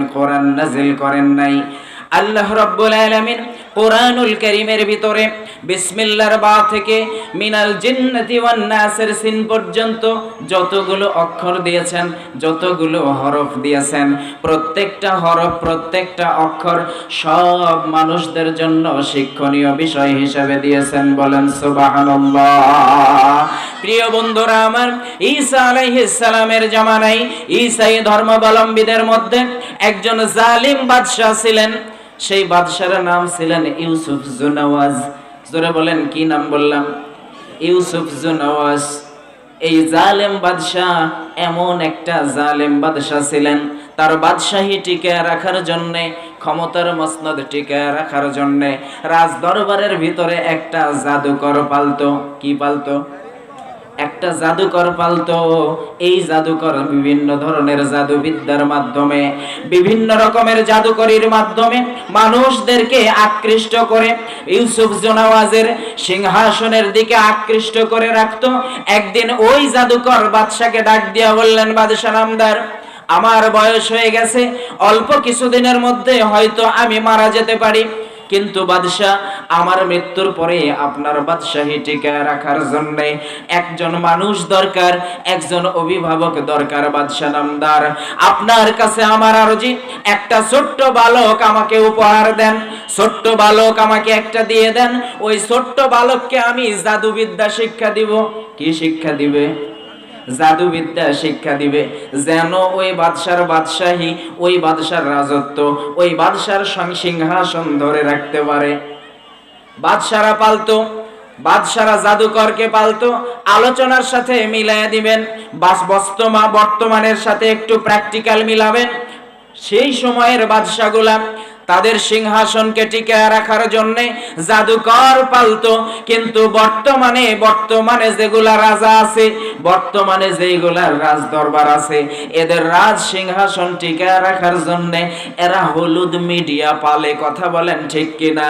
কোনোদিন কোরআন নাজিল করেন নাই। আল্লাহ রব্বুল আলামিন কোরআনুল কারীমের ভিতরে বিসমিল্লাহর বা থেকে মিনাল জিন্নাতি ওয়ান নাসের সিন পর্যন্ত যতগুলো অক্ষর দিয়েছেন, যতগুলো হরফ দিয়েছেন, প্রত্যেকটা হরফ, প্রত্যেকটা অক্ষর সব মানুষদের জন্য শিক্ষণীয় বিষয় হিসেবে দিয়েছেন বলেন সুবহানাল্লাহ। প্রিয় বন্ধুরা আমার, ঈসা আলাইহিস সালামের জামানায় ঈসাই ধর্মাবলম্বীদের মধ্যে একজন জালিম বাদশাহ ছিলেন। সেই বাদশার নাম ছিলেন ইউসুফ জুনাওয়াজ। জোরে বলেন, কি নাম বললাম? ইউসুফ জুনাওয়াজ। এই জালেম বাদশাহ এমন একটা জালেম বাদশাহ ছিলেন। তার বাদশাহী টিকে রাখার জন্যে, ক্ষমতার মসনদ টিকে রাখার জন্যে রাজ দরবারের ভিতরে একটা জাদুকর পালতো। কি পালতো? একটা জাদুকর পালতো। এই জাদুকর বিভিন্ন ধরনের জাদুবিদ্যার মাধ্যমে, বিভিন্ন রকমের জাদুকরির মাধ্যমে মানুষদেরকে আকৃষ্ট করে, ইউসুফ জোনাওয়াজের সিংহাসনের দিকে আকৃষ্ট করে রাখতো। একদিন ওই জাদুকর বাদশাকে ডাক দিয়া বললেন, বাদশাহ নামদার, আমার বয়স হয়ে গেছে, অল্প কিছুদিনের মধ্যে হয়তো আমি মারা যেতে পারি। কিন্তু বাদশাহ, আমার মৃত্যুর পরে আপনার বাদশাহী টিকায় রাখার জন্য একজন মানুষ দরকার, একজন অভিভাবক দরকার বাদশাহ নামদার। আপনার কাছে আমার আরজি, একটা ছোট্ট বালক আমাকে উপহার দেন, ছোট্ট বালক আমাকে একটা দিয়ে দেন, ওই ছোট্ট বালককে আমি জাদুবিদ্যা শিক্ষা দিব। কি শিক্ষা দিবে? জাদুবিদ্যা শিক্ষা দিবে। যেন ওই বাদশার বাদশাহী, ওই বাদশার রাজত্ব, ওই বাদশার সিংহাসন ধরে রাখতে পারে। বাদশারা পালতো, বাদশারা জাদুকরকে পালতো। আলোচনার সাথে মিলাইয়া দিবেন। বাস বর্তমানের সাথে একটু প্র্যাকটিক্যাল মিলাবেন। সেই সময়ের বাদশাগুলা তাদের সিংহাসনকে টিকে রাখার জন্য জাদুকর পালতো। কিন্তু বর্তমানে বর্তমানে যেগুলা রাজা আছে, বর্তমানে যেগুলা রাজ দরবার আছে, এদের রাজ সিংহাসন টিকে রাখার জন্য এরা হলুদ মিডিয়া পালে। কথা বলেন ঠিক কিনা?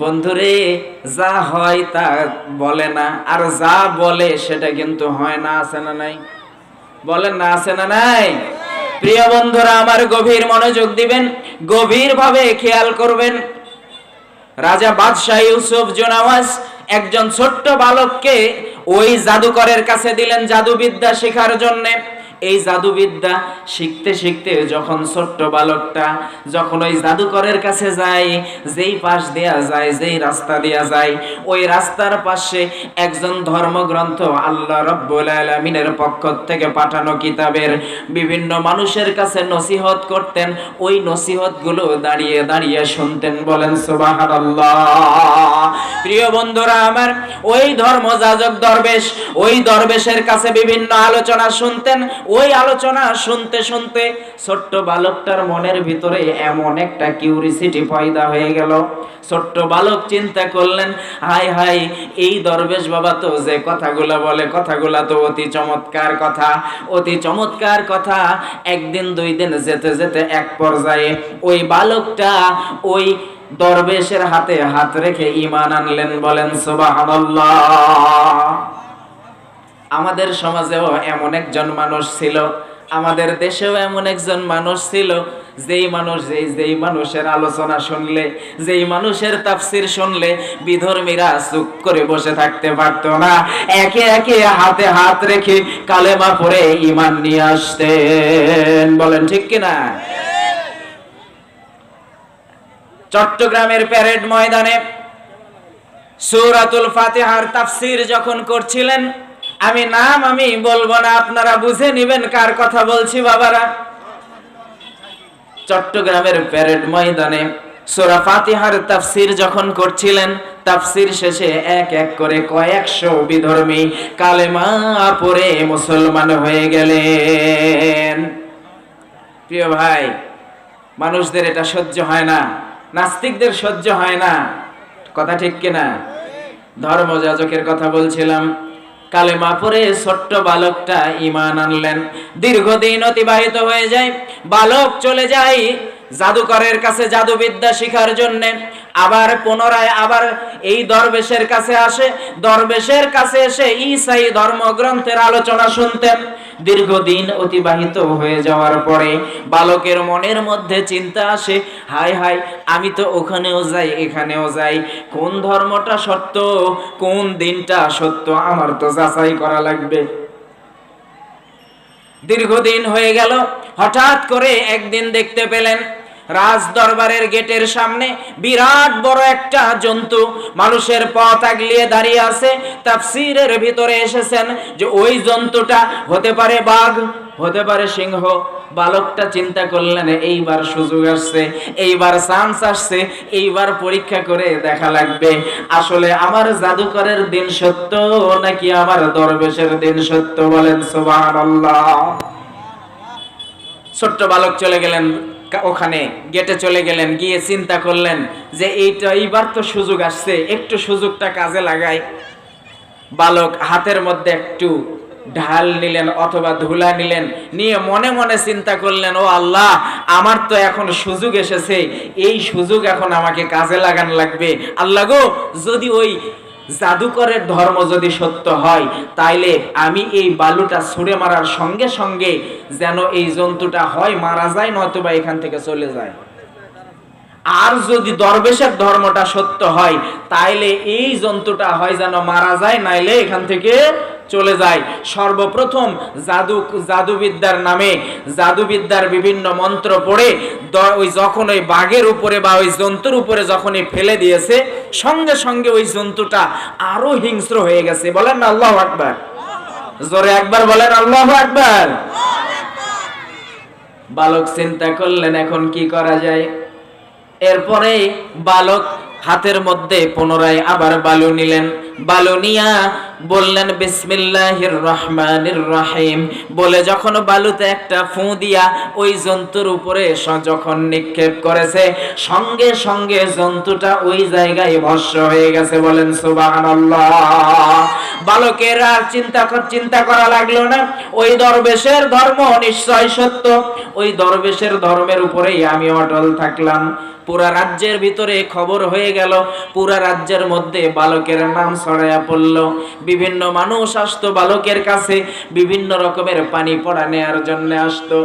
বন্ধুরে, যা হয় তা বলে না। আর যা বলে সেটা কিন্তু হয় না, আছে না নাই? বলেন না, আছে না নাই? প্রিয় বন্ধুরা, আমার গভীর মনোযোগ দিবেন, গভীরভাবে খেয়াল করবেন। রাজা বাদশাহ ইউসুফ জোনাওয়াজ একজন ছোট্ট বালককে ওই জাদুকরের কাছে দিলেন জাদুবিদ্যা শেখার জন্যে। এই জাদুবিদ্যা শিখতে শিখতে যখন ছোট্ট বালকটা যখন ওই জাদুকরের কাছে যায়, যেই পাশ দেয়া যায়, যেই রাস্তা দেয়া যায়, ওই রাস্তার পাশে একজন ধর্মগ্রন্থ আল্লাহ রব্বুল আলামিনের পক্ষ থেকে পাঠানো কিতাবের বিভিন্ন মানুষের কাছে নসিহত করতেন। ওই নসিহতগুলো দাঁড়িয়ে দাঁড়িয়ে শুনতেন, বলেন, সুবহানাল্লাহ। প্রিয় বন্ধুরা আমার, ওই ধর্মযাজক দরবেশ, ওই দরবেশের কাছে বিভিন্ন আলোচনা শুনতেন ওই আলোচনা শুনতে শুনতে ছোট্ট বালকটার মনের ভিতরে এমন একটা কিউরিসিটি পয়দা হয়ে গেল। ছোট্ট বালক চিন্তা করলেন হাই হাই এই দরবেশ বাবা তো যে কথাগুলো বলে, কথাগুলো তো অতি চমৎকার কথা। অতি চমৎকার কথা, একদিন দুই দিন যেতে যেতে এক পর্যায়ে ওই বালকটা ওই দরবেশের হাতে হাত রেখে ইমান আনলেন, বলেন, সুবহানাল্লাহ। আমাদের সমাজেও এমন একজন মানুষ ছিল, আমাদের দেশেও এমন একজন মানুষ ছিল, যেই মানুষ, যেই যেই মানুষের আলোচনা শুনলে, যেই মানুষের তাফসির শুনলে বিধর্মীরা চুপ করে বসে থাকতে পারতো না। একে একে হাতে হাত রেখে কালেমা পরে ইমান নিয়ে আসতেন। বলেন ঠিক কিনা? চট্টগ্রামের প্যারেড ময়দানে সূরাতুল ফাতিহার তাফসির যখন করছিলেন আমি নাম আমি বলব না, আপনারা বুঝে নেবেন কার কথা বলছি বাবারা। চট্টগ্রামের প্যারেড ময়দানে সূরা ফাতিহার তাফসির যখন করছিলেন, তাফসির শেষে এক এক করে কয়েকশো বিধর্মী কালেমা পড়ে মুসলমান হয়ে গেলেন। প্রিয় ভাই, মানুষদের এটা সহ্য হয় না, নাস্তিকদের সহ্য হয় না। কথা ঠিক কিনা? ধর্মযাজকের কথা বলছিলাম। কালেমা পরে ছোট্ট বালকটা ইমান আনলেন। দীর্ঘদিন অতিবাহিত হয়ে যায় বালক চলে যায় জাদুকরের কাছে জাদুবিদ্যা শিখার জন্য আবার পুনরায় আবার এই দরবেশের কাছে আসে। দরবেশের কাছে এসে ঈসাই ধর্মগ্রন্থের আলোচনা শুনতেন। দীর্ঘদিন অতিবাহিত হয়ে যাওয়ার পরে বালকের মনের মধ্যে চিন্তা আসে, হায় হায়, আমি তো ওখানেও যাই, এখানেও যাই, কোন ধর্মটা সত্য, কোন দিনটা সত্য, আমার তো যাচাই করা লাগবে। দীর্ঘদিন হয়ে গেল, হঠাৎ করে একদিন দেখতে পেলেন রাজ দরবারের গেটের সামনে বিরাট বড় একটা জন্তু মানুষের পথ আগলিয়ে দাঁড়িয়ে আছে। তাফসিরের ভিতরে এসেছেন যে ওই জন্তুটা হতে পারে বাঘ, হতে পারে সিংহ। বালকটা চিন্তা করলেন, এইবার সুযোগ আসছে, এইবার চান্স আসছে, এইবার পরীক্ষা করে দেখা লাগবে। আসলে আমার জাদুকরের দিন সত্য নাকি আমার দরবেশের দিন সত্য বলেন সুবহানাল্লাহ। ছোট্ট বালক চলে গেলেন। ওখানে গেটে চলে গেলেন, গিয়ে চিন্তা করলেন যে এইটা এইবার তো সুযোগ আসছে, একটু সুযোগটা কাজে লাগাই। বালক হাতের মধ্যে একটু ঢাল নিলেন অথবা ধুলা নিলেন, নিয়ে মনে মনে চিন্তা করলেন, ও আল্লাহ, আমার তো এখন সুযোগ এসেছে, এই সুযোগ এখন আমাকে কাজে লাগান লাগবে। আল্লাহ গো, যদি ওই জাদুকরের ধর্ম যদি সত্য হয়, তাইলে আমি এই বালুটা ছুঁড়ে মারার সঙ্গে সঙ্গে যেন এই জন্তুটা হয়, মারা যায়, নয়তোবা এখান থেকে চলে যায়। আর যদি দরবেশের ধর্মটা সত্য হয়, তাইলে এই জন্তুটা হয় যেন মারা যায়, নাইলে এখান থেকে চলে যায়। সর্বপ্রথম জাদু, জাদুবিদ্যার নামে, জাদুবিদ্যার বিভিন্ন মন্ত্র পড়ে ওই যখন ওই বাঘের উপরে বা ওই জন্তুর উপরে যখনই ফেলে দিয়েছে, সঙ্গে সঙ্গে ওই জন্তুটা আরও হিংস্র হয়ে গেছে। বলেন না, আল্লাহ আকবার। জোরে একবার বলেন, আল্লাহ আকবার। বালক চিন্তা করলেন, এখন কি করা যায়? এরপরে বালক হাতের মধ্যে পুনরায় আবার বালু নিলেন। বালু নিয়া বললেন, বিসমিল্লাহির রহমানির রহিম। বলে যখন বালুতে একটা ফু দিয়া ওই জন্তুর উপরে যখন নিক্ষেপ করেছে, সঙ্গে সঙ্গে জন্তুটা ওই জায়গায় ভস্য হয়ে গেছে। বলেন, সুবহানাল্লাহ। বালকের আর চিন্তা চিন্তা করা লাগল না। ওই দরবেশের ধর্ম নিশ্চয় সত্য। ওই দরবেশের ধর্মের উপরেই আমি অটল থাকলাম। পুরা রাজ্যের ভিতরে খবর হয়ে গেল। পুরা রাজ্যের মধ্যে বালকের নাম ছড়াইয়া পড়ল। বিভিন্ন মানুষ আসতো বালকের কাছে, বিভিন্ন রকমের পানি পড়া নেয়ার জন্য আসতো।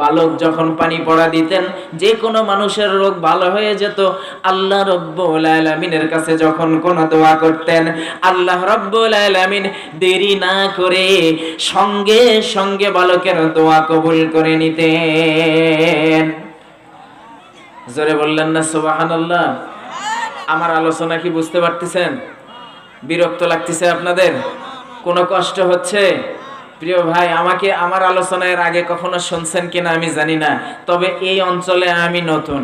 বালক যখন পানি পড়া দিতেন, যে কোনো মানুষের রোগ ভালো হয়ে যেত। আল্লাহ রব্বুল আলামিনের কাছে যখন কোন দোয়া করতেন, আল্লাহ রব্বুল দেরি না করে সঙ্গে সঙ্গে বালকের দোয়া কবুল করে নিতেন। জোরে বললেন না, সুবহানাল্লাহ। আমার আলোচনা কি বুঝতে পারতেছেন? বিরক্ত লাগতেছে আপনাদের? কোনো কষ্ট হচ্ছে? প্রিয় ভাই, আমাকে আমার আলোচনার আগে কখনো শুনছেন কিনা আমি জানি না, তবে এই অঞ্চলে আমি নতুন।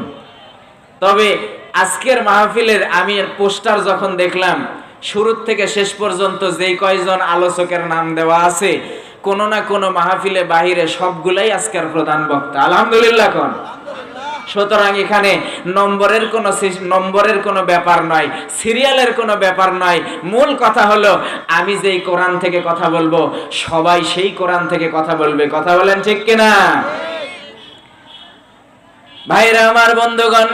তবে আজকের মাহফিলের আমি পোস্টার যখন দেখলাম শুরু থেকে শেষ পর্যন্ত যেই কয়জন আলোচকের নাম দেওয়া আছে, কোনো না কোনো মাহফিলে বাহিরে সবগুলাই আজকের প্রধান বক্তা। আলহামদুলিল্লাহ কোন। সুতরাং এখানে নম্বরের কোনো নম্বরের কোনো ব্যাপার নয়, সিরিয়ালের কোনো ব্যাপার নয়। মূল কথা হলো, আমি যেই কোরআন থেকে কথা বলব, সবাই সেই কোরআন থেকে কথা বলবে। কথা বলেন ঠিক কিনা? ভাইরা আমার বন্ধুগণ,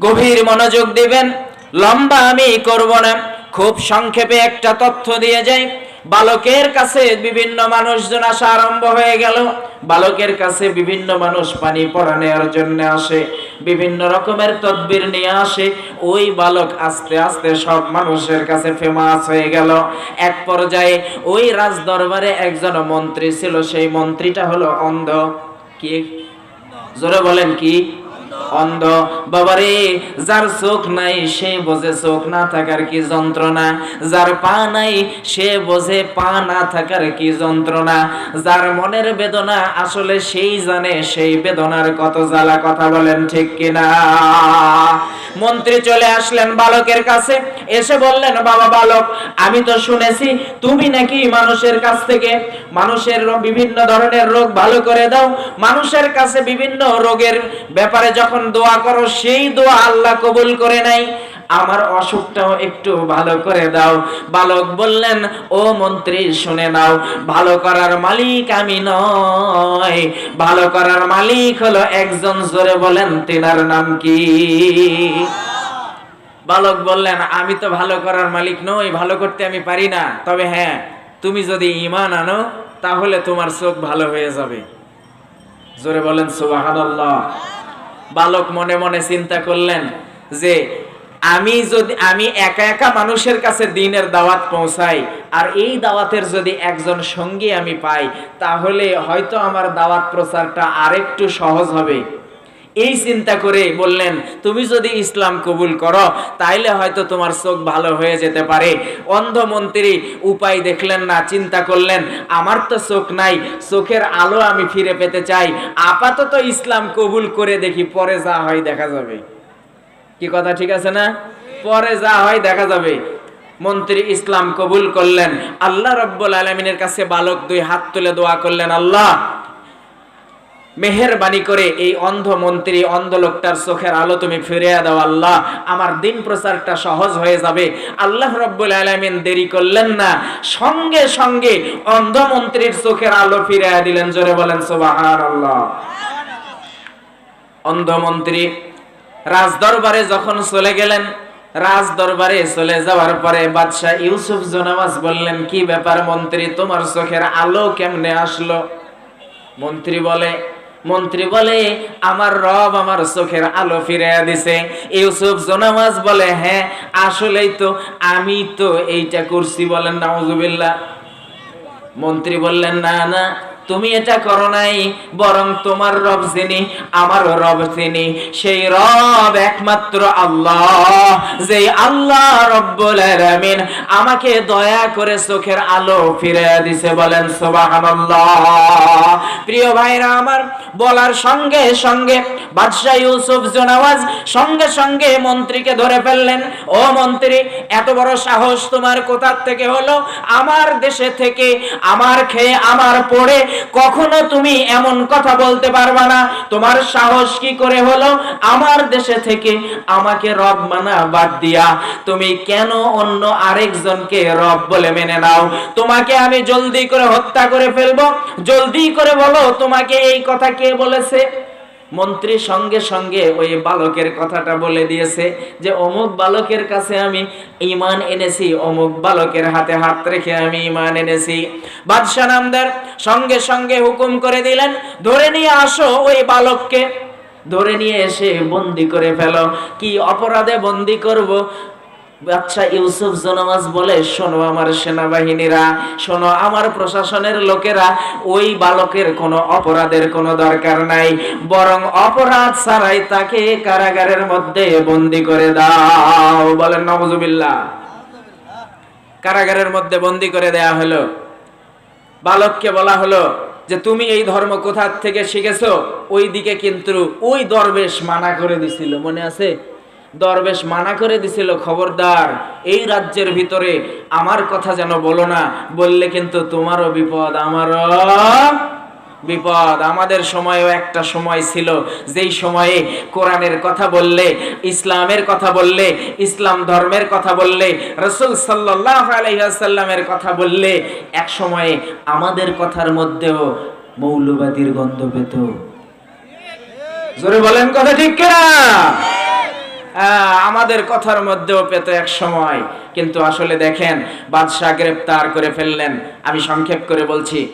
গভীর মনোযোগ দিবেন, লম্বা আমি করব না। খুব সংক্ষেপে একটা তথ্য দিয়ে যাই। বালকের কাছে বিভিন্ন মানুষজন আসা আরম্ভ হয়ে গেল। বালকের কাছে বিভিন্ন মানুষ পানি পড়া নেওয়ার জন্য আসে, বিভিন্ন রকমের তদবির নিয়ে আসে। ওই বালক আস্তে আস্তে সব মানুষের কাছে ফেমাস হয়ে গেল। এক পর্যায়ে ওই রাজ দরবারে একজন মন্ত্রী ছিল, সেই মন্ত্রীটা হলো অন্ধ। কি? জোরে বলেন কি? অন্ধ। বাবারে, যার চোখ নাই, সে বোঝে চোখ না থাকার কি যন্ত্রণা? যার পা নাই, সে বোঝে পা না থাকার কি যন্ত্রণা? যার মনের বেদনা আসলে সেই জানে, সেই বেদনার কত জ্বালা, কথা বলেন ঠিক কিনা? মন্ত্রী চলে আসলেন বালকের কাছে, এসে বললেন, বাবা বালক, আমি তো শুনেছি, তুমি নাকি মানুষের কাছ থেকে, মানুষের বিভিন্ন ধরনের রোগ ভালো করে দাও, মানুষের কাছে বিভিন্ন রোগের ব্যাপারে যখন দোয়া করো, সেই দোয়া আল্লাহ কবুল করে নাই। আমার অসুখটাও একটু ভালো করে দাও। বালক বললেন, ও মন্ত্রী, শুনে নাও। ভালো করার মালিক আমি নয়। ভালো করার মালিক হলো একজন, জোরে বলেন, তেনার নাম কি? বালক বললেন, আমি তো ভালো করার মালিক নই, ভালো করতে আমি পারি না। তবে হ্যাঁ তুমি যদি ইমান আনো, তাহলে তোমার চোখ ভালো হয়ে যাবে। জোরে বলেন, সুবহানাল্লাহ। বালক মনে মনে চিন্তা করলেন যে আমি যদি আমি একা একা মানুষের কাছে দিনের দাওয়াত পৌঁছাই, আর এই দাওয়াতের যদি একজন সঙ্গী আমি পাই, তাহলে হয়তো আমার দাওয়াত প্রচারটা আরেকটু সহজ হবে। এই চিন্তা করে বললেন, তুমি যদি ইসলাম কবুল করো, তাইলে হয়তো তোমার চোখ ভালো হয়ে যেতে পারে। অন্ধ মন্ত্রী উপায় দেখলেন না, চিন্তা করলেন, আমার তো চোখ নাই, চোখের আলো আমি ফিরে পেতে চাই। আপাতত ইসলাম কবুল করে দেখি, পরে যা হয় দেখা যাবে। কি কথা ঠিক আছে না? পরে যা হয় দেখা যাবে। মন্ত্রী ইসলাম কবুল করলেন। আল্লাহ রব্বুল আলমিনের কাছে বালক দুই হাত তুলে দোয়া করলেন, আল্লাহ মেহেরবানি করে এই অন্ধ মন্ত্রী, অন্ধ লোকটার চোখের আলো তুমি ফিরিয়ে দাও আল্লাহ। আমার দিন প্রচারটা সহজ হয়ে যাবে। আল্লাহ রব্বুল আলামিন দেরি করলেন না। সঙ্গে সঙ্গে অন্ধ মন্ত্রীর চোখের আলো ফিরিয়ে দিলেন, জোরে বলেন, সুবহানাল্লাহ। অন্ধ মন্ত্রী রাজ দরবারে যখন চলে গেলেন রাজ দরবারে চলে যাওয়ার পরে বাদশাহ ইউসুফ জোনামাজ বললেন, কি ব্যাপার মন্ত্রী, তোমার চোখের আলো কেমনে আসলো? মন্ত্রী বলে মন্ত্রী বলে, আমার রব আমার চোখের আলো ফিরাইয়া দিছে। ইউসুফ জোনামাজ বলে হ্যাঁ আসলেই তো আমি তো এইটা করছি বলেন, নাউজুবিল্লাহ। মন্ত্রী বললেন, না না তুমি এটা করো নাই, বরং তোমার রব যিনি, আমারও রব তিনি। সেই রব একমাত্র আল্লাহ যে আল্লাহ রব্বুল আলামিন আমাকে দয়া করে চোখের আলো ফিরে দিছে, বলেন সুবহানাল্লাহ। প্রিয় ভাইরা আমার, বলার সঙ্গে সঙ্গে বাদশাহ ইউসুফ জোনাওয়াজ সঙ্গে সঙ্গে মন্ত্রীকে ধরে ফেললেন। ও মন্ত্রী, এত বড় সাহস তোমার কোথার থেকে হলো? আমার দেশে থেকে, আমার খেয়ে, আমার পড়ে কখনো তুমি এমন কথা বলতে পারবা না। তোমার সাহস কি করে হলো? আমার দেশে থেকে আমাকে রব মানা বাদ দিয়া। তুমি কেন অন্য আরেকজনকে রব বলে মেনে নাও? তোমাকে আমি জলদি করে হত্যা করে ফেলব। জলদি করে বলো, তোমাকে এই কথা কে বলেছে? মন্ত্রী সঙ্গে সঙ্গে ওই বালকের কথাটা বলে দিয়েছে যে, অমুক বালকের কাছে আমি ইমান এনেছি, অমুক বালকের হাতে হাত রেখে আমি ইমান এনেছি। বাদশাহ নামদার সঙ্গে সঙ্গে হুকুম করে দিলেন, ধরে নিয়ে আসো ওই বালককে। ধরে নিয়ে এসে বন্দি করে ফেলো। কি অপরাধে বন্দি করব? আচ্ছা ইউসুফ জনমাজ বলে, শোনো আমার সেনাবাহিনীরা, শোনো আমার প্রশাসনের লোকেরা, ওই বালকের কোনো অপরাধের কোনো দরকার নাই। বরং অপরাধ ছাড়াই তাকে কারাগারের মধ্যে বন্দি করে দাও। বলেন নবজুবিল্লাহ কারাগারের মধ্যে বন্দি করে দেয়া হলো। বালককে বলা হলো যে, তুমি এই ধর্ম কোথার থেকে শিখেছো? ওই দিকে কিন্তু ওই দরবেশ মানা করে দিছিল। মনে আছে? দরবেশ মানা করে দিছিল, খবরদার, এই রাজ্যের ভিতরে আমার কথা যেন বলো না, বললে কিন্তু তোমারও বিপদ, আমারও বিপদ। আমাদের সময়ও একটা সময় ছিল, যেই সময়ে কোরআনের কথা বললে, ইসলামের কথা বললে, ইসলাম ধর্মের কথা বললে, রসুল সাল্লাহ আলাইসাল্লামের কথা বললে, এক সময়ে আমাদের কথার মধ্যেও মৌলবাদীর গন্ধ পেত। জোরে বলেন কথা ঠিক কিনা? আমাদের কথার মধ্যেও পেত এক সময়। কিন্তু আসলে দেখেন, বাদশাহ গ্রেপ্তার করে ফেললেন। আমি সংক্ষেপ করে বলছি।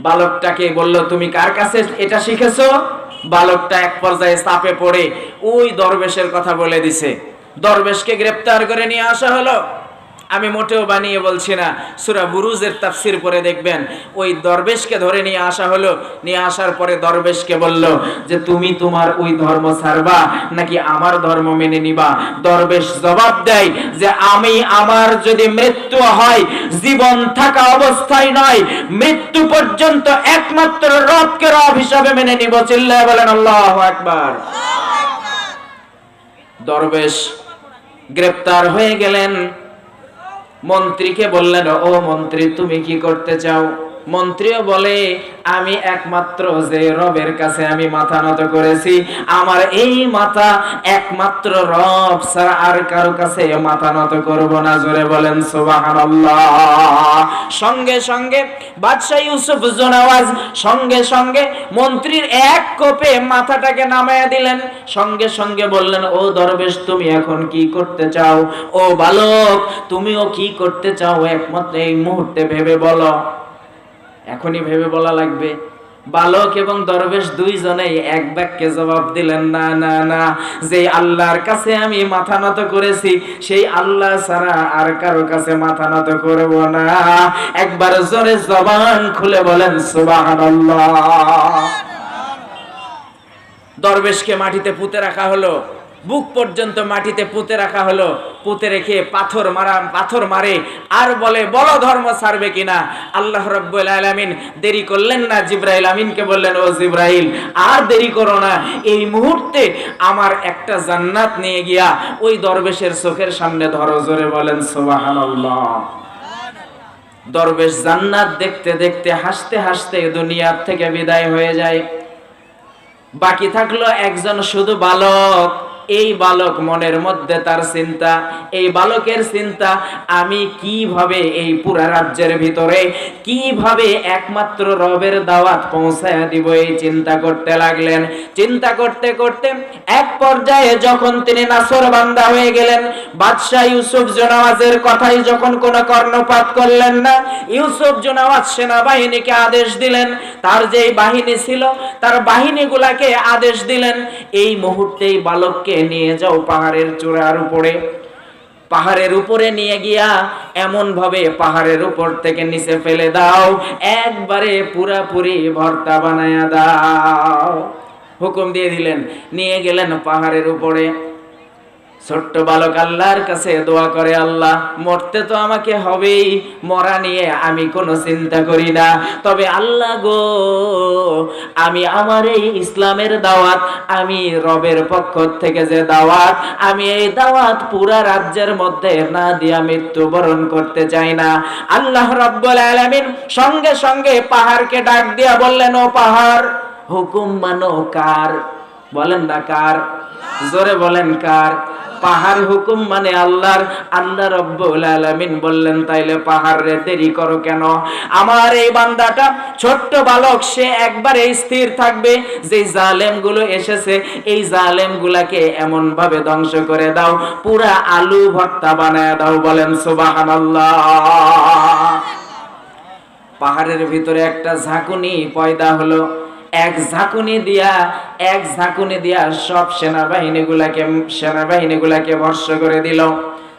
বালকটাকে বলল, তুমি কার কাছে এটা শিখেছো? বালকটা এক পর্যায়ে চাপে পড়ে ওই দরবেশের কথা বলে দিছে। দরবেশকে গ্রেপ্তার করে নিয়ে আসা হলো। আমি মোটেও বানিয়ে বলছি না। সুরা বুরুজের তাফসির পরে দেখবেন। ওই দরবেশকে ধরে নিয়ে আসা হলো নিয়ে আসার পরে দরবেশকে বলল যে তুমি তোমার ওই ধর্ম ছাড়বা নাকি আমার ধর্ম মেনে নিবা? দরবেশ জবাব দেয় যে আমি আমার যদি মৃত্যু হয় জীবন থাকা অবস্থায় নয় মৃত্যু পর্যন্ত একমাত্র রবকে রব হিসাবে মেনে নিব। চিল্লায় বলেন আল্লাহ একবার দরবেশ গ্রেপ্তার হয়ে গেলেন। মন্ত্রীকে বললেন ও মন্ত্রী তুমি কি করতে চাও? মন্ত্রীও বলে, আমি একমাত্র যে রবের কাছে আমি মাথা নত করেছি। আমার এই মাথা একমাত্র রব ছাড়া আর কারও কাছে মাথা নত করব না। জোরে বলেন, সুবহানাল্লাহ। সঙ্গে সঙ্গে বাদশাহ ইউসুফ জোনাওয়াজ সঙ্গে সঙ্গে মন্ত্রীর এক কোপে মাথাটাকে নামায়া দিলেন। সঙ্গে সঙ্গে বললেন, ও দরবেশ, তুমি এখন কি করতে চাও? ও বালক, তুমিও কি করতে চাও? একমাত্র এই মুহূর্তে ভেবে বলো। এখনই ভেবে বলা লাগবে। বালক এবং দরবেশ দুইজনেই এক বাক্যে জবাব দিলেন, না না না যে আল্লাহর কাছে আমি মাথা নত করেছি, সেই আল্লাহ ছাড়া আর কারও কাছে মাথা নত করব না। একবার জোরে জবান খুলে বলেন, সুবহানাল্লাহ। দরবেশকে মাটিতে পুঁতে রাখা হলো। বুক পর্যন্ত মাটিতে পুঁতে রাখা হলো। পুঁতে রেখে পাথর মারা, পাথর মারে। আর বলে বলো ধর্ম ছাড়বে কিনা? আল্লাহ রব্বুল দেরি করলেন না, জিব্রাইল আমিনকে বললেন, ও জিব্রাইল, আর দেরি করো না। এই মুহূর্তে আমার একটা জান্নাত নিয়ে গিয়া ওই দরবেশের চোখের সামনে ধরো, জোরে বলেন দরবেশ জান্নাত দেখতে দেখতে, হাসতে হাসতে দুনিয়ার থেকে বিদায় হয়ে যায়। বাকি থাকল একজন শুধু বালক। এই বালক মনের মধ্যে তার চিন্তা, এই বালকের চিন্তা, আমি কীভাবে এই পুরা রাজ্যের ভিতরে কীভাবে একমাত্র রবের দাওয়াত পৌঁছায় দিব এই চিন্তা করতে লাগলেন। চিন্তা করতে করতে এক পর্যায়ে যখন তিনি নাসর বান্দা হয়ে গেলেন, বাদশাহ ইউসুফ জোনাওয়াজের কথাই যখন কোনো কর্ণপাত করলেন না, ইউসুফ জোনাওয়াজ সেনাবাহিনীকে আদেশ দিলেন। তার যে বাহিনী ছিল, তার বাহিনীগুলাকে আদেশ দিলেন। এই মুহূর্তেই বালককে নিয়ে যাও পাহাড়ের চূড়ার উপরে। পাহাড়ের উপরে নিয়ে গিয়া এমন ভাবে পাহাড়ের উপর থেকে নিচে ফেলে দাও। একবারে পুরাপুরি ভর্তা বানায়া দাও। হুকুম দিয়ে দিলেন, নিয়ে গেলেন পাহাড়ের উপরে। ছোট্ট বালক আল্লাহর কাছে দোয়া করে, আল্লাহ, মরতে তো আমাকে হবেই, মরা নিয়ে আমি কোনো চিন্তা করি না। তবে আল্লাহ গো, আমি আমার এই ইসলামের দাওয়াত, আমি রবের পক্ষ থেকে যে দাওয়াত, আমি এই দাওয়াত পুরা রাজ্যের মধ্যে না দিয়া মৃত্যুবরণ করতে চাই না। আল্লাহ রব্বুল আলামিন সঙ্গে সঙ্গে পাহাড়কে ডাক দিয়া বললেন, ও পাহাড়, হুকুম মানো কার? বলেন না কার? জোরে বলেন কার? পাহাড় হুকুম মানে আল্লাহর। আল্লাহ রব্বুল আলামিন বললেন, তাইলে পাহাড় রে দেরি করো কেন? আমার এই বান্দাটা ছোট্ট বালক, সে একবারে স্থির থাকবে। যে জালেমগুলো এসেছে, এই জালেম গুলাকে এমন ভাবে ধ্বংস করে দাও, পুরা আলু ভর্তা বানায় দাও, বলেন সুবহানাল্লাহ। পাহাড়ের ভিতরে একটা ঝাঁকুনি পয়দা হলো এক ঝাঁকুনি দিয়া, এক ঝাঁকুনি দিয়া সব সেনাবাহিনীগুলাকে সেনাবাহিনীগুলাকে সেনাবাহিনী গুলাকে ভর্ষ করে দিল।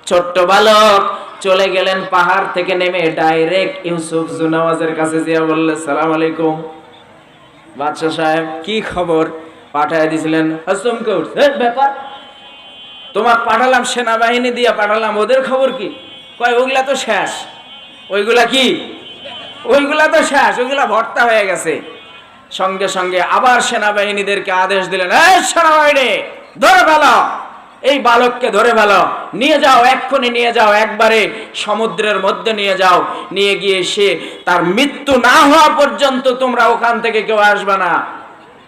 ছোট্ট বালক চলে গেলেন পাহাড় থেকে নেমে ডাইরেক্ট ইউসুফ জুনাওয়াজের কাছে দিয়া বললে, সালাম আলাইকুম। বাদশাহ সাহেব, কি খবর? পাঠায় দিছিলেন হাসুম কৌর ব্যাপার, তোমার পাঠালাম সেনাবাহিনী দিয়া পাঠালাম, ওদের খবর কি? কয়, ওগুলা তো শেষ। ওইগুলা কি? ওইগুলা তো শেষ, ওইগুলা ভর্তা হয়ে গেছে। সঙ্গে সঙ্গে আবার সেনাবাহিনীদেরকে আদেশ দিলেন, এই সেনাবাহিনী, ধরে ফেলো। এই বালককে ধরে ফেলো। নিয়ে যাও, এক্ষুনি নিয়ে যাও, একবারে সমুদ্রের মধ্যে নিয়ে যাও। নিয়ে গিয়ে সে তার মৃত্যু না হওয়া পর্যন্ত তোমরা ওখান থেকে কেউ আসবে না।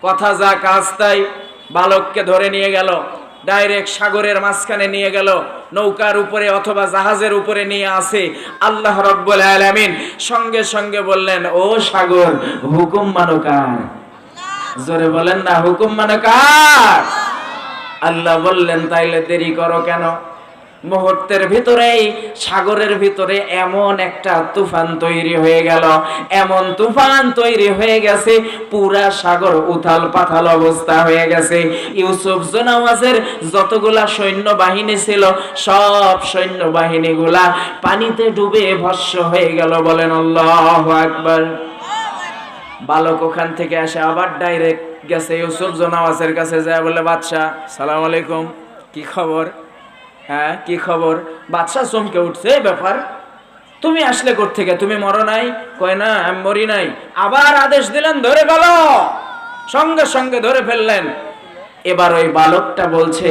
কথা যা কাজ তাই বালককে ধরে নিয়ে গেল। ডাইরেক্ট সাগরের মাঝখানে নিয়ে গেল, নৌকার উপরে অথবা জাহাজের উপরে নিয়ে আসে। আল্লাহ রব্বুল আলামিন সঙ্গে সঙ্গে বললেন, ও সাগর, হুকুম মানো কার? জোরে বলেন না, হুকুম মানো কার? আল্লাহ বললেন, তাইলে দেরি করো কেন? মুহূর্তের ভিতরেই, সাগরের ভিতরে এমন একটা তুফান তৈরি হয়ে গেল। এমন তুফান তৈরি হয়ে গেছে, পুরা সাগর উথাল পাথাল অবস্থা হয়ে গেছে। ইউসুফ জোনাওয়াজের যতগুলা সৈন্য বাহিনী ছিল, সব সৈন্য বাহিনীগুলা পানিতে ডুবে ভস্য হয়ে গেল বলেন আল্লাহু আকবার। বালক ওখান থেকে আসে আবার ডাইরেক্ট গেছে, ইউসুফ জোনাওয়াজের কাছে যায় বলে, বাদশাহ, সালাম আলাইকুম, কি খবর? হ্যাঁ কি খবর? বাদশাহ চমকে উঠছে ব্যাপার, তুমি আসলে থেকে তুমি মরো নাই? কয় না, আমি মরি নাই। আবার আদেশ দিলেন, ধরে ফেলো। সঙ্গে সঙ্গে ধরে ফেললেন। এবার ওই বালকটা বলছে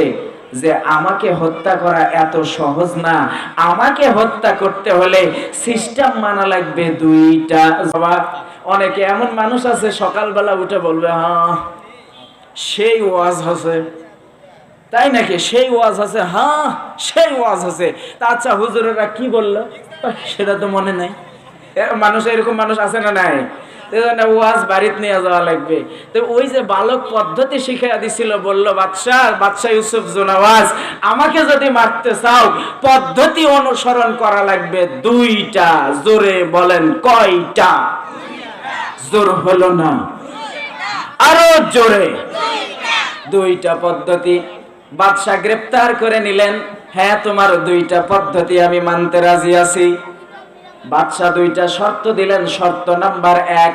যে, আমাকে হত্যা করা এত সহজ না। আমাকে হত্যা করতে হলে সিস্টেম মানা লাগবে দুইটা জবাব। অনেকে এমন মানুষ আছে, সকালবেলা উঠে বলবে হ্যাঁ সেই ওয়াজ আছে। তাই নাকি? সেই ওয়াজ আছে হ্যাঁ সেই ওয়াজ আছে। তা আচ্ছা হুজুরেরা কি বলল? সেটা তো মনে নাই। মানুষ, এরকম মানুষ আছে না নাই? ওয়াজ বাড়িতে নিয়ে যাওয়া লাগবে। তো ওই যে বালক পদ্ধতি শিখাইয়া দিছিল, বলল, বাদশাহ বাদশাহ ইউসুফ জোনাওয়াজ, আমাকে যদি মারতে চাও, পদ্ধতি অনুসরণ করা লাগবে দুইটা। জোরে বলেন, কয়টা? জোর হলো না। আরও জোরে। দুইটা পদ্ধতি বাদশাহ গ্রেপ্তার করে নিলেন। হ্যাঁ তোমার দুইটা পদ্ধতি আমি মানতে রাজি আছি। বাদশাহ দুইটা শর্ত দিলেন, শর্ত নাম্বার এক,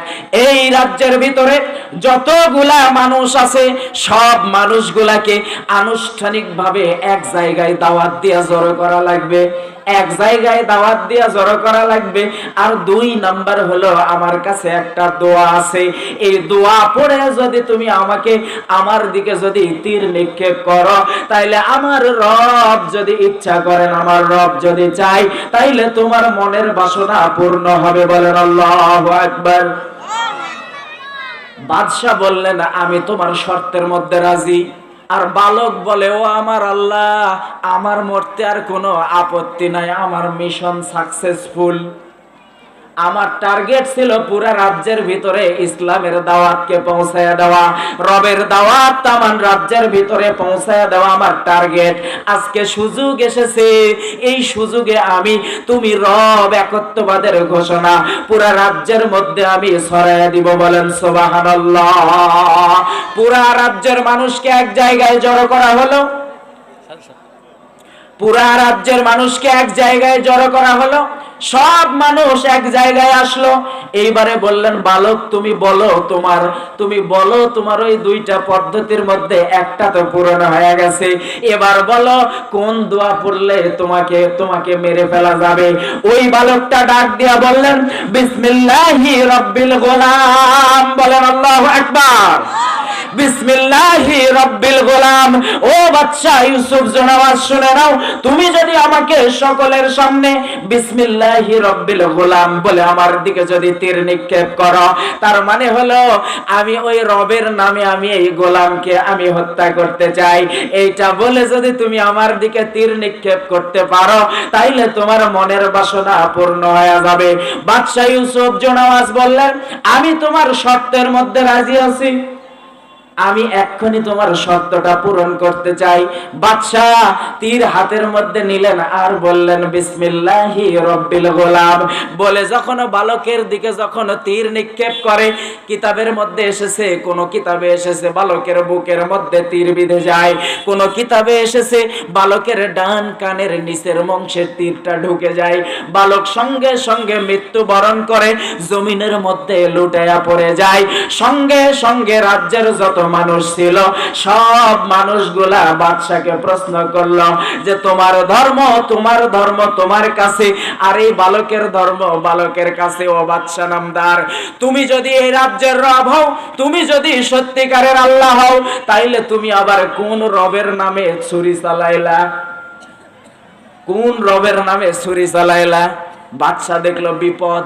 এই রাজ্যের ভিতরে যতগুলা মানুষ আছে, সব মানুষগুলাকে আনুষ্ঠানিকভাবে এক জায়গায় দাওয়াত দিয়া জড়ো করা লাগবে। এক জায়গায় দাওয়াত দিয়া জড়ো করা লাগবে। আর দুই নাম্বার হলো আমার কাছে একটা দোয়া আছে। এই দোয়া পড়ে যদি তুমি আমাকে আমার দিকে যদি তীর নিক্ষেপ করো তাইলে আমার রব যদি ইচ্ছা করেন আমার রব যদি চাই তাইলে তোমার মনের বাসনা পূর্ণ হবে বলেন আল্লাহু আকবার। বাদশাহ বললেন আমি তোমার শর্তের মধ্যে রাজি। আর বালক বলে, ও আমার আল্লাহ, আমার মরতে আর কোনো আপত্তি নাই, আমার মিশন সাকসেসফুল আমার টার্গেট ছিল পুরা রাজ্যের ভিতরে ইসলামের দাওয়াতকে পৌঁছায় দেওয়া। রবের দাওয়াত তামান রাজ্যের ভিতরে পৌঁছায় দেওয়া আমার টার্গেট আজকে সুযোগ এসেছে। এই সুযোগে আমি, তুমি রব একত্ববাদের ঘোষণা পুরা রাজ্যের মধ্যে আমি ছড়াইয়া দিব বলেন সুবহানাল্লাহ। পুরা রাজ্যের মানুষকে এক জায়গায় জড়ো করা হলো। পুরা রাজ্যের মানুষকে এক জায়গায় জড়ো করা হলো, সব মানুষ এক জায়গায় আসলো। এইবারে বললেন, বালক, তুমি বলো তোমার, তুমি বলো তোমার ওই দুইটা পদ্ধতির মধ্যে একটা তো পূরণ হয়ে গেছে। এবার বলো, কোন দোয়া পড়লে তোমাকে তোমাকে মেরে ফেলা যাবে? ওই বালকটা ডাক দিয়া বললেন, বিসমিল্লাহি রব্বিল গোলাম। বলেন, আল্লাহু আকবার। বিসমিল্লাহি রব্বিল গোলাম। ও বাচ্চা ইউসুফ জোনাওয়াজ শুনে নাও, তুমি যদি আমাকে সকলের সামনে বিসমিল্লাহি রব্বিল গোলাম বলে আমার দিকে যদি তীর নিক্ষেপ করো, তার মানে হলো আমি ওই রবের নামে আমি এই গোলামকে আমি হত্যা করতে চাই। এইটা বলে যদি তুমি আমার দিকে তীর নিক্ষেপ করতে পারো, তাইলে তোমার মনের বাসনা পূর্ণ হয়ে যাবে। বাদশাহ ইউসুফ জোনাওয়াজ বললেন, আমি তোমার শর্তের মধ্যে রাজি আছি। আমি এক্ষুনি তোমার শর্তটা পূরণ করতে চাই। বাদশাহ তীর হাতের মধ্যে নিলেন আর বললেন, বিসমিল্লাহি রব্বিল গোলাম। বলে যখন বালকের দিকে যখন তীর নিক্ষেপ করে, কিতাবের মধ্যে এসেছে, কোন কিতাবে এসেছে বালকের বুকের মধ্যে তীর বিঁধে যায়। কোন কিতাবে এসেছে বালকের ডান কানের নিচের মংসের তীরটা ঢুকে যায়। বালক সঙ্গে সঙ্গে মৃত্যু বরণ করে, জমিনের মধ্যে লুটায়া পড়ে যায়। সঙ্গে সঙ্গে রাজ্যের যত মানুষ ছিল, সব মানুষগুলা বাদশাকে প্রশ্ন করল যে, তোমার ধর্ম তোমার ধর্ম তোমার কাছে, আর এই বালকের ধর্ম বালকের কাছে, ও বাদশা নামদার। তুমি যদি এই রাজ্যের রব হও, তুমি যদি সত্যিকারের আল্লাহ হও, তাইলে তুমি আবার কোন রবের নামে ছুরি চালাইলা? কোন রবের নামে ছুরি চালাইলা? বাদশা দেখল বিপদ।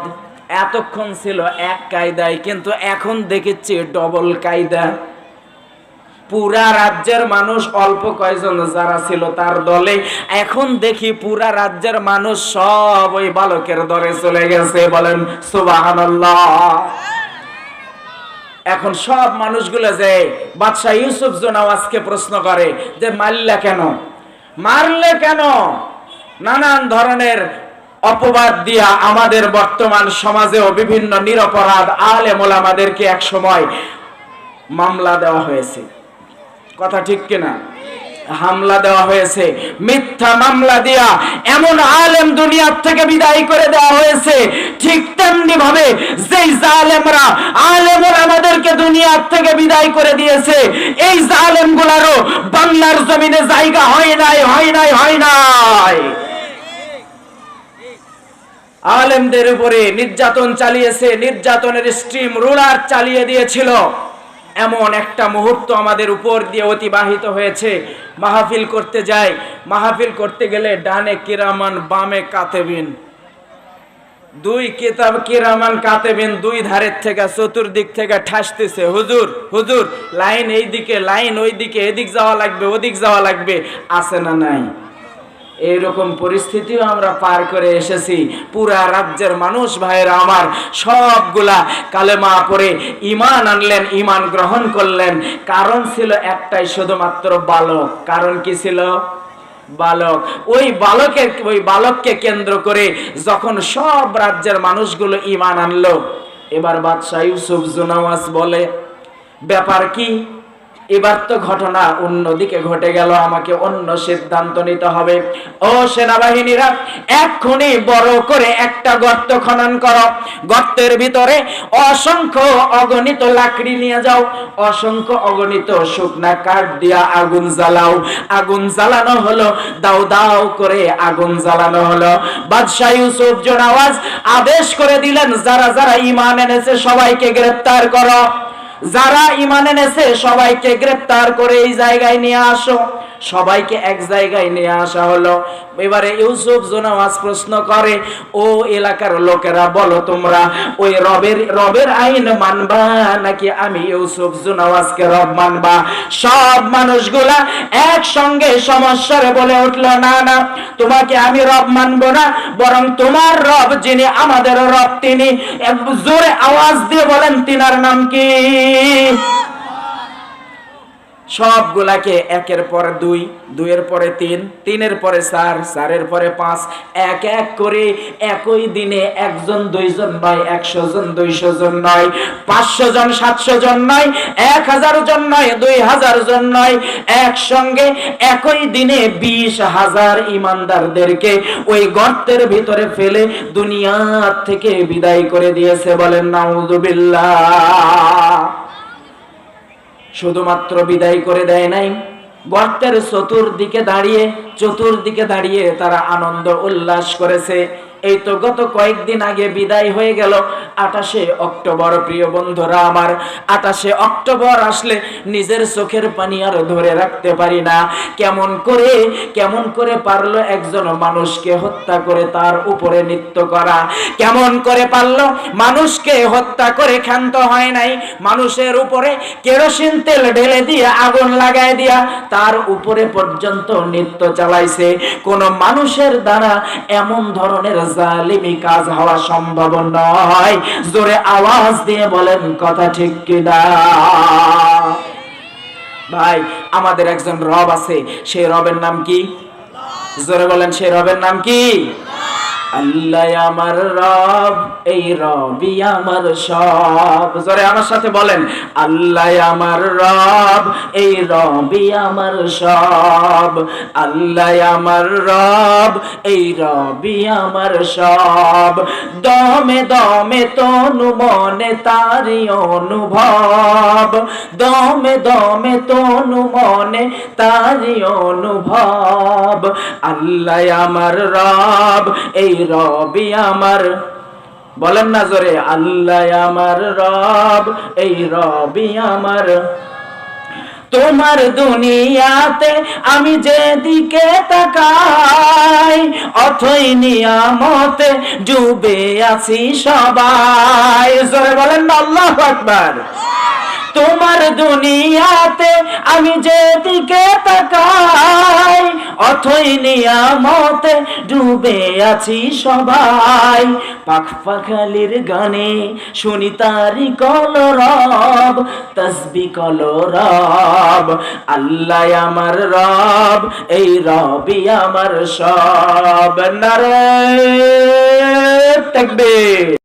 এতক্ষণ ছিল এক কায়দায়, কিন্তু এখন দেখেছি ডবল কায়দা। পুরা রাজ্যের মানুষ, অল্প কয়জন যারা ছিল তার দলে। এখন দেখি পুরা রাজ্যের মানুষ সব ওই বালকের দলে চলে গেছে, বলেন সুবহানাল্লাহ। এখন সব মানুষগুলো যে বাদশাহ ইউসুফ জোনাওয়াজকে প্রশ্ন করে যে, মারলে কেন? মারলে কেন? নানান ধরনের অপবাদ দিয়া আমাদের বর্তমান সমাজেও বিভিন্ন নিরপরাধ আলেম ওলামাদেরকে এক সময় মামলা দেওয়া হয়েছে। কথা ঠিক কিনা? হামলা দেওয়া হয়েছে। মিথ্যা মামলা দিয়া এমন আলেম দুনিয়ার থেকে বিদায় করে দেওয়া হয়েছে। ঠিক তেমনি ভাবে যেই জালেমরা আলেম আমাদেরকে দুনিয়ার থেকে বিদায় করে দিয়েছে, এই জালেম গুলারও বাংলার জমিনে জায়গা হয় নাই হয় নাই হয় নাই। আলেমদের উপরে নির্যাতন চালিয়েছে, নির্যাতনের স্ট্রিম রুলার চালিয়ে দিয়েছিল। এমন একটা মুহূর্ত আমাদের উপর দিয়ে অতিবাহিত হয়েছে। মাহফিল করতে যাই। মাহফিল করতে গেলে ডানে কিরামান, বামে কাতেবিন। দুই কিতাব কিরামান, কাতেবিন দুই ধারের থেকে চতুর্দিক থেকে ঠাসতেছে। হুজুর হুজুর, লাইন এই দিকে লাইন ওই দিকে এদিক যাওয়া লাগবে, ওদিক যাওয়া লাগবে, আছে না নাই? এইরকম পরিস্থিতিও আমরা পার করে এসেছি। পুরা রাজ্যের মানুষ, ভাইয়েরা আমার, সবগুলা কালেমা পড়ে ইমান আনলেন ইমান গ্রহণ করলেন। কারণ ছিল একটাই, শুধুমাত্র বালক। কারণ কি ছিল? বালক। ওই বালকের, ওই বালককে কেন্দ্র করে যখন সব রাজ্যের মানুষগুলো ইমান আনলো, এবার বাদশাহ ইউসুফ জুনাওয়াজ বলে, ব্যাপার কি? এবার তো ঘটনা অন্যদিকে ঘটে গেল, আমাকে অন্য সিদ্ধান্ত নিতে হবে। ও সেনাবাহিনীরা, এক্ষুনি বড় করে একটা গর্ত খনন করো। গর্তের ভিতরে অসংখ্য অগণিত লাকড়ি নিয়ে যাও। অসংখ্য অগণিত শুকনা কাঠ দিয়া আগুন জ্বালাও। আগুন জ্বালানো হলো, দাও দাও করে আগুন জ্বালানো হলো। বাদশাহ ইউসুফ জোনাওয়াজ আদেশ করে দিলেন, যারা যারা ইমান এনেছে সবাইকে গ্রেফতার করো। যারা ইমান এনেছে, সবাইকে গ্রেপ্তার করে এই জায়গায় নিয়ে আসো। সবাইকে এক জায়গায় নিয়ে আসা হলো। এবারে ইউসুফ জোনাওয়াজ প্রশ্ন করে, ও এলাকার লোকেরা, বলো তোমরা, ওই রবের রবের আইন মানবা নাকি আমি ইউসুফ জোনাওয়াজকে রব মানবা? সব মানুষগুলা একসঙ্গে সমস্যারে বলে উঠল, না না, তোমাকে আমি রব মানব না, বরং তোমার রব যিনি আমাদের রব, তিনি জোরে আওয়াজ দিয়ে বলেন, তিনার নাম কি? সবগুলাকে একের পর দুই, দুইয়ের পরে তিন, তিনের পরে চার, চারের পরে পাঁচ, এক এক করে একই দিনে একজন, দুইজন নয়, একশো জন, দুইশো জন নয়, পাঁচশো জন, সাতশো জন নয়, এক হাজার জন নয়, দুই হাজার জন নয়, একসঙ্গে একই দিনে বিশ হাজার ইমানদারদেরকে ওই গর্তের ভিতরে ফেলে দুনিয়ার থেকে বিদায় করে দিয়েছে বলেন নাউজুবিল্লাহ শুধুমাত্র বিদায় করে দেয় নাই গর্তের চতুর্দিকে দাঁড়িয়ে চতুর্দিকে দাঁড়িয়ে তারা আনন্দ উল্লাস করেছে। এই তো গত কয়েকদিন আগে বিদায় হয়ে গেল। আঠাশে অক্টোবর, প্রিয় বন্ধুরা আমার, আঠাশে অক্টোবর আসলে নিজের চোখের পানি আর ধরে রাখতে পারি না। কেমন করে কেমন করে পারল একজন মানুষকে হত্যা করে তার উপরে নৃত্য করা? কেমন করে পারল মানুষকে হত্যা করে ক্ষান্ত হয় নাই? মানুষের উপরে কেরোসিন তেল ঢেলে দিয়ে, আগুন লাগায় দিয়া তার উপরে পর্যন্ত নৃত্য চালাইছে। কোন মানুষের দ্বারা এমন ধরনের জালিমি কাজ হওয়া সম্ভব নয়। জোরে আওয়াজ দিয়ে বলেন, কথা ঠিক কিনা ভাই, আমাদের একজন রব আছে, সেই রবের নাম কি? জোরে বলেন, সেই রবের নাম কি? আল্লাহ আমার রব, এই রবি আমার সব। জোরে আমার সাথে বলেন, আল্লাহ আমার রব, এই রবি আমার সব। আল্লাহ আমার রব, এই রবি আমার সব। দমে দমে তনু মনে তারি অনুভব, দমে দমে তনু মনে তারি অনুভব। আল্লাহ আমার রব, এই রবি আমার। বলেন না জোরে, আল্লাহ আমার রব, এই রবি আমার। তোমার দুনিয়াতে আমি যেদিকে তাকাই, অথই নিয়ামতে ডুবে আছি সবাই। জোরে বলেন আল্লাহ আকবার। তোমার দুনিয়াতে আমি যেদিকে তাকাই, অথই নিয়ামতে ডুবে আছি সবাই। পাখ পাখালির গানে শুনি তারি কলরব তসবি কলরব আল্লাহ আমার রব, এই রবি আমার সব। নারে, তাকবীর।